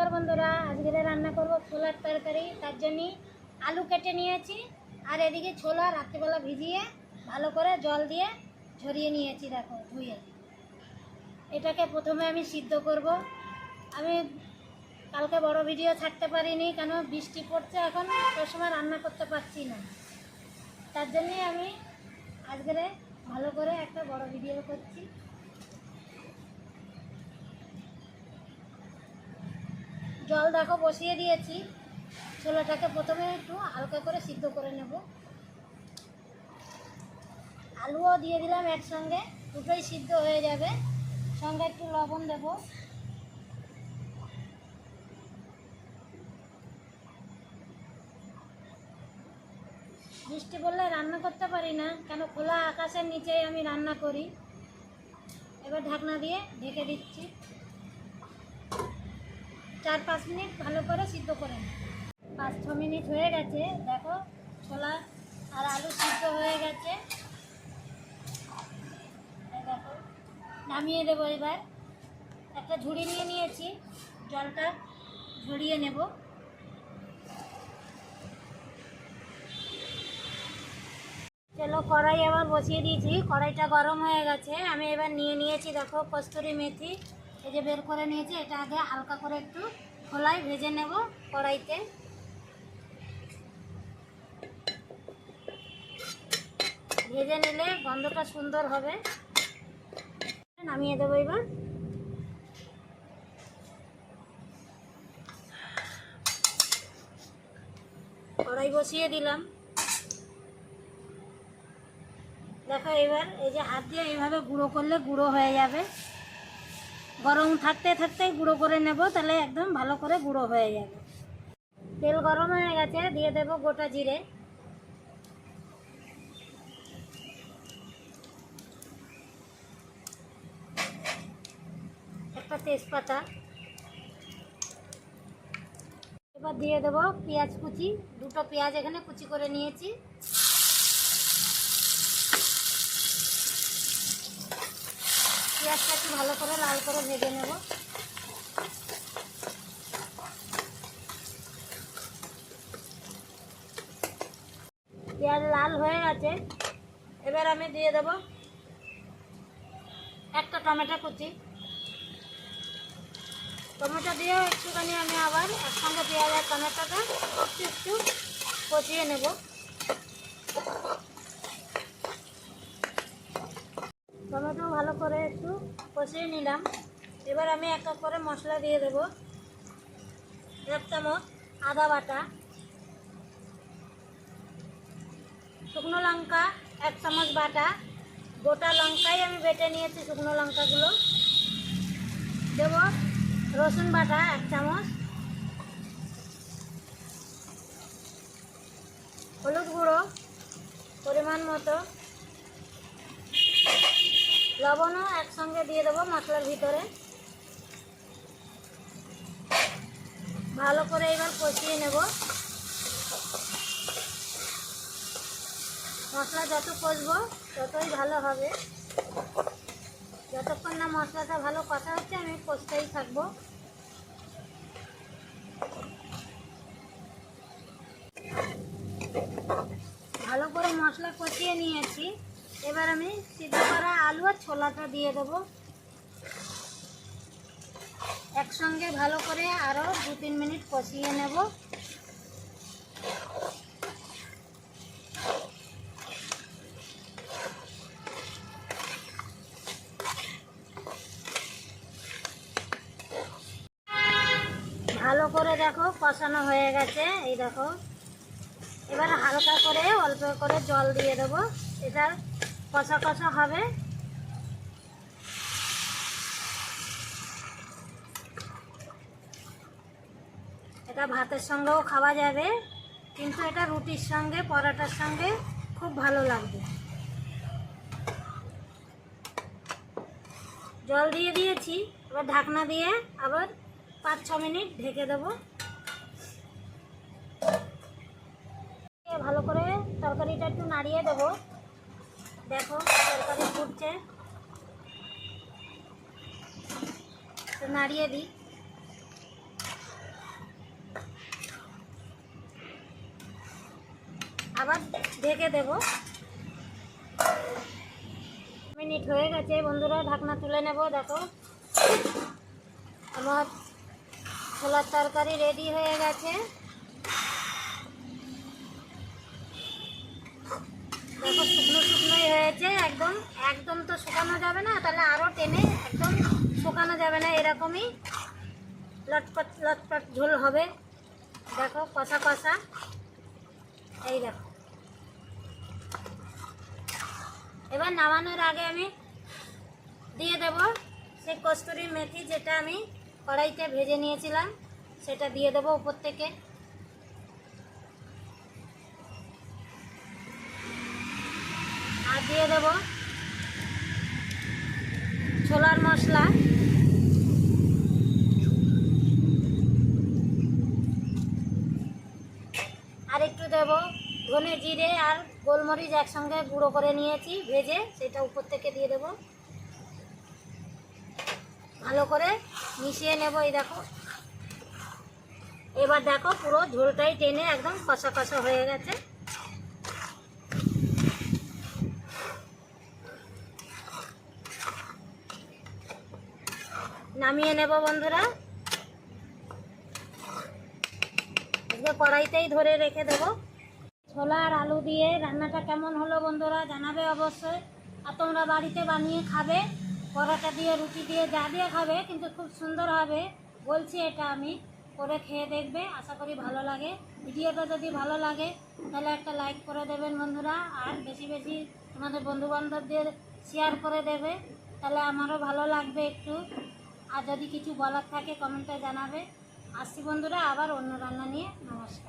নমস্কার বন্ধুরা, আজকে রান্না করব ছোলার তরকারি, তার জন্য আলু কেটে নিয়েছি। আর এদিকে ছোলা রাত্রিবেলা ভিজিয়ে ভালো করে জল দিয়ে ঝরিয়ে নিয়েছি, দেখো, ধুয়ে। এটাকে প্রথমে আমি সিদ্ধ করব। আমি কালকে বড় ভিডিও ছাড়তে পারিনি, কেন বৃষ্টি পড়ছে এখন সবসময় রান্না করতে পারছি না। তার জন্যে আমি আজকে ভালো করে একটা বড় ভিডিও করছি। জল দেখো বসিয়ে দিয়েছি। ছোলাটাকে প্রথমে একটু হালকা করে সিদ্ধ করে নেব। আলুও দিয়ে দিলাম একসঙ্গে, দুটোই সিদ্ধ হয়ে যাবে। সঙ্গে একটু লবণ দেব। বৃষ্টি পড়লে রান্না করতে পারি না, কেন খোলা আকাশের নিচেই আমি রান্না করি। এবার ঢাকনা দিয়ে ঢেকে দিচ্ছি। চার পাঁচ মিনিট ভালো করে সিদ্ধ করে নিই। পাঁচ, ছ মিনিট হয়ে গেছে, দেখো ছোলা আর আলু সিদ্ধ হয়ে গেছে। দেখো, নামিয়ে দেবো এবার। একটা ঝুড়ি নিয়ে নিয়েছি, জলটা ঝরিয়ে নেব। চলো, কড়াই আবার বসিয়ে দিয়েছি, কড়াইটা গরম হয়ে গেছে। আমি এবার নিয়ে নিয়েছি, দেখো, কস্তুরি মেথি। এই যে বের করে নিয়েছি, এটা আগে হালকা করে একটু খোলায় ভেজে নেব কড়াইতে। ভেজে নিলে গন্ধটা সুন্দর হবে। নামিয়ে দেবো এবার। কড়াই বসিয়ে দিলাম। দেখো এবার এই যে হাত দিয়ে এইভাবে গুঁড়ো করলে গুঁড়ো হয়ে যাবে। গরম থাকতে থাকতে গুঁড়ো করে নেব, তাহলে একদম ভালো করে গুঁড়ো হয়ে যাবে। তেল গরম হয়ে গেছে, দিয়ে দেব গোটা জিরে। একটা তেজপাতা। এবার দিয়ে দেব পেঁয়াজ কুচি। দুটো পেঁয়াজ এখানে কুচি করে নিয়েছি। পেঁয়াজটা একটু ভালো করে লাল করে ভেজে নেব। পেঁয়াজ লাল হয়ে গেছে। এবার আমি দিয়ে দেব একটা টমেটো কুচি। টমেটো দিয়েও একটুখানি আমি আবার একসঙ্গে পেঁয়াজ আর টমেটোটা একটু একটু কষিয়ে নেব। টমেটো ভালো করে একটু কষিয়ে নিলাম। এবার আমি এক এক করে মশলা দিয়ে দেব। এক চামচ আদা বাটা, শুকনো লঙ্কা, এক চামচ বাটা। গোটা লঙ্কাই আমি বেটে নিয়েছি শুকনো লঙ্কাগুলো। দেব রসুন বাটা এক চামচ, হলুদ গুঁড়ো পরিমাণ মতো। লবণও একসঙ্গে দিয়ে দেবো মশলার ভিতরে। ভালো করে এবার কষিয়ে নেব। মশলা যত কষবো ততই ভালো হবে। যতক্ষণ না মশলাটা ভালো কষা হচ্ছে, আমি কষতেই থাকব। ভালো করে মশলা কষিয়ে নিয়েছি। এবার আমি সিদ্ধ করা আলু আর ছোলাটা দিয়ে দেবো। একসঙ্গে ভালো করে আরও দু তিন মিনিট কষিয়ে নেব। ভালো করে দেখো কষানো হয়ে গেছে, এই দেখো। এবার হালকা করে অল্প করে জল দিয়ে দেবো। এটা কষা কষা হবে। এটা ভাতের সঙ্গেও খাওয়া যাবে, কিন্তু এটা রুটির সঙ্গে, পরোটার সঙ্গে খুব ভালো লাগবে। জল দিয়ে দিয়েছি, এবার ঢাকনা দিয়ে আবার পাঁচ ছ মিনিট ঢেকে দেবো। ভালো করে তরকারিটা একটু নাড়িয়ে দেবো। দেখো তরকারি ফুটছে। নাড়িয়ে দিই। আবার ঢেকে দেব। মিনিট হয়ে গেছে, বন্ধুরা, ঢাকনা তুলে নেব, দেখো। আমার ছোলার তরকারি রেডি হয়ে গেছে। একদম একদম তো শুকানো যাবে না, তাহলে আরও টেনে একদম শুকানো যাবে না, এরকমই লটপট লটপট ঝোল হবে। দেখো, কষা কষা। এই দেখো। এবার নামানোর আগে আমি দিয়ে দেব সেই কস্তুরি মেথি, যেটা আমি কড়াইতে ভেজে নিয়েছিলাম, সেটা দিয়ে দেবো উপর থেকে। আর দিয়ে দেব ছোলার মশলা। আর একটু দেব ধনে জিরে আর গোলমরিচ একসঙ্গে গুঁড়ো করে নিয়েছি, ভেজে সেটা উপর থেকে দিয়ে দেব। ভালো করে মিশিয়ে নেব, এই দেখো। এবার দেখো পুরো ঝোলটাই টেনে একদম কষা কষা হয়ে গেছে। নামিয়ে নেব বন্ধুরা। আজকে কড়াইতেই ধরে রেখে দেবো। ছোলা আর আলু দিয়ে রান্নাটা কেমন হলো বন্ধুরা জানাবে অবশ্যই। আর তোমরা বাড়িতে বানিয়ে খাবে, পরোটা দিয়ে, রুটি দিয়ে, যা দিয়ে খাবে, কিন্তু খুব সুন্দর হবে। বলছি এটা আমি, করে খেয়ে দেখবে, আশা করি ভালো লাগে। ভিডিওটা যদি ভালো লাগে, তাহলে একটা লাইক করে দেবেন বন্ধুরা। আর বেশি বেশি তোমাদের বন্ধু বান্ধবদের শেয়ার করে দেবে, তাহলে আমারও ভালো লাগবে একটু। আর যদি কিছু বলার থাকে কমেন্টে জানাবে। আসছি বন্ধুরা আবার অন্য রান্না নিয়ে। নমস্কার।